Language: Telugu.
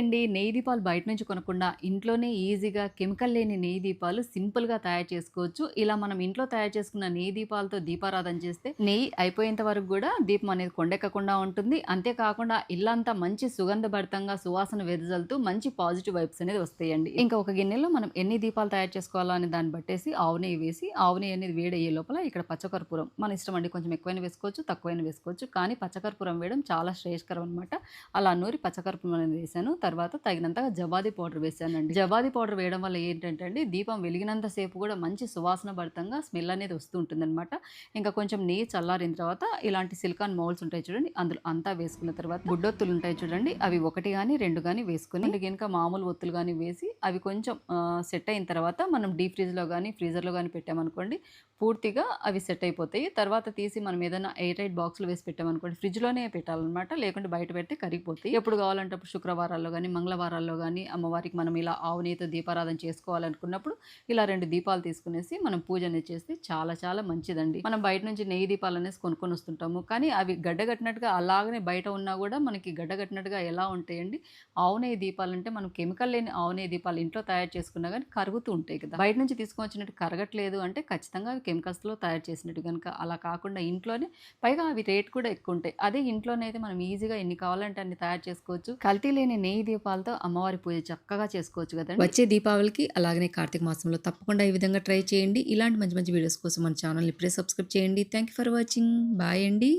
అండి నెయ్యి దీపాలు బయట నుంచి కొనకుండా ఇంట్లోనే ఈజీగా కెమికల్ లేని నెయ్యి దీపాలు సింపుల్గా తయారు చేసుకోవచ్చు. ఇలా మనం ఇంట్లో తయారు చేసుకున్న నెయ్యి దీపాలతో దీపారాధన చేస్తే నెయ్యి అయిపోయేంత వరకు కూడా దీపం అనేది కొండెక్కకుండా ఉంటుంది. అంతేకాకుండా ఇల్లంతా మంచి సుగంధభరితంగా సువాసన వెదజల్తూ మంచి పాజిటివ్ వైబ్స్ అనేది వస్తాయండి. ఇంకా ఒక గిన్నెలో మనం ఎన్ని దీపాలు తయారు చేసుకోవాలో అనే దాన్ని బట్టేసి ఆవు నెయ్యి వేసి ఆవు నెయ్యి అనేది వేడయ్యే లోపల ఇక్కడ పచ్చకర్పూరం. మన ఇష్టం అండి కొంచెం ఎక్కువైనా వేసుకోవచ్చు తక్కువైనా వేసుకోవచ్చు. కానీ పచ్చకర్పూరం వేయడం చాలా శ్రేయస్కరం అనమాట అలా నూరి పచ్చకర్పూరం అనేది వేసాను తర్వాత తగినంతగా జవాది పౌడర్ వేసానండి. జవాది పౌడర్ వేయడం వల్ల ఏంటంటే అండి దీపం వెలిగినంత సేపు కూడా మంచి సువాసన భరితంగా స్మెల్ అనేది వస్తూ ఉంటుందన్నమాట ఇంకా కొంచెం నెయ్యి చల్లారిన తర్వాత ఇలాంటి సిలికాన్ మౌల్స్ ఉంటాయి చూడండి అందులో అంతా వేసుకున్న తర్వాత గుడ్డొత్తులు ఉంటాయి చూడండి అవి ఒకటి కానీ రెండు కానీ వేసుకుని కనుక మామూలు ఒత్తులు కానీ వేసి అవి కొంచెం సెట్ అయిన తర్వాత మనం డీప్ ఫ్రిడ్జ్లో కానీ ఫ్రీజర్లో కానీ పెట్టామనుకోండి పూర్తిగా అవి సెట్ అయిపోతాయి. తర్వాత తీసి మనం ఏదైనా ఎయిర్ టైట్ బాక్స్లో వేసి పెట్టామనుకోండి ఫ్రిడ్జ్లోనే పెట్టాలన్నమాట లేకుంటే బయట పెడితే కరిగిపోతాయి. ఎప్పుడు కావాలంటే శుక్రవారాల్లో కానీ మంగళవారాల్లో కానీ అమ్మవారికి మనం ఇలా ఆవు దీపారాధన చేసుకోవాలనుకున్నప్పుడు ఇలా రెండు దీపాలు తీసుకునేసి మనం పూజ అనేది చేస్తే చాలా చాలా మంచిదండి. మనం బయట నుంచి నెయ్యి దీపాలు అనేసి కొనుక్కొని వస్తుంటాము. కానీ అవి గడ్డగట్టినట్టుగా అలాగనే బయట ఉన్నా కూడా మనకి గడ్డగట్టినట్టుగా ఎలా ఉంటాయండి? ఆవు నెయ్యి దీపాలంటే మనం కెమికల్ లేని ఆవు నెయ్యి దీపాలు ఇంట్లో తయారు చేసుకున్నా కానీ కరుగుతూ ఉంటాయి కదా. బయట నుంచి తీసుకొని వచ్చినట్టు కరగట్లేదు అంటే ఖచ్చితంగా అవి కెమికల్స్లో తయారు చేసినట్టు కనుక అలా కాకుండా ఇంట్లోనే పైగా అవి రేట్ కూడా ఎక్కువ ఉంటాయి. అదే ఇంట్లోనే అయితే మనం ఈజీగా ఎన్ని కావాలంటే అన్ని తయారు చేసుకోవచ్చు. కల్తీ లేని నెయ్యి దీపాలతో అమ్మవారి పూజ చక్కగా చేసుకోవచ్చు కదండి. వచ్చే దీపావళికి అలాగనే కార్తీక మాసంలో తప్పకుండా ఈ విధంగా ట్రై చేయండి. ఇలాంటి మంచి మంచి వీడియోస్ కోసం మన ఛానల్ ఇప్పుడే సబ్స్క్రైబ్ చేయండి. Thank you for watching bye అండి.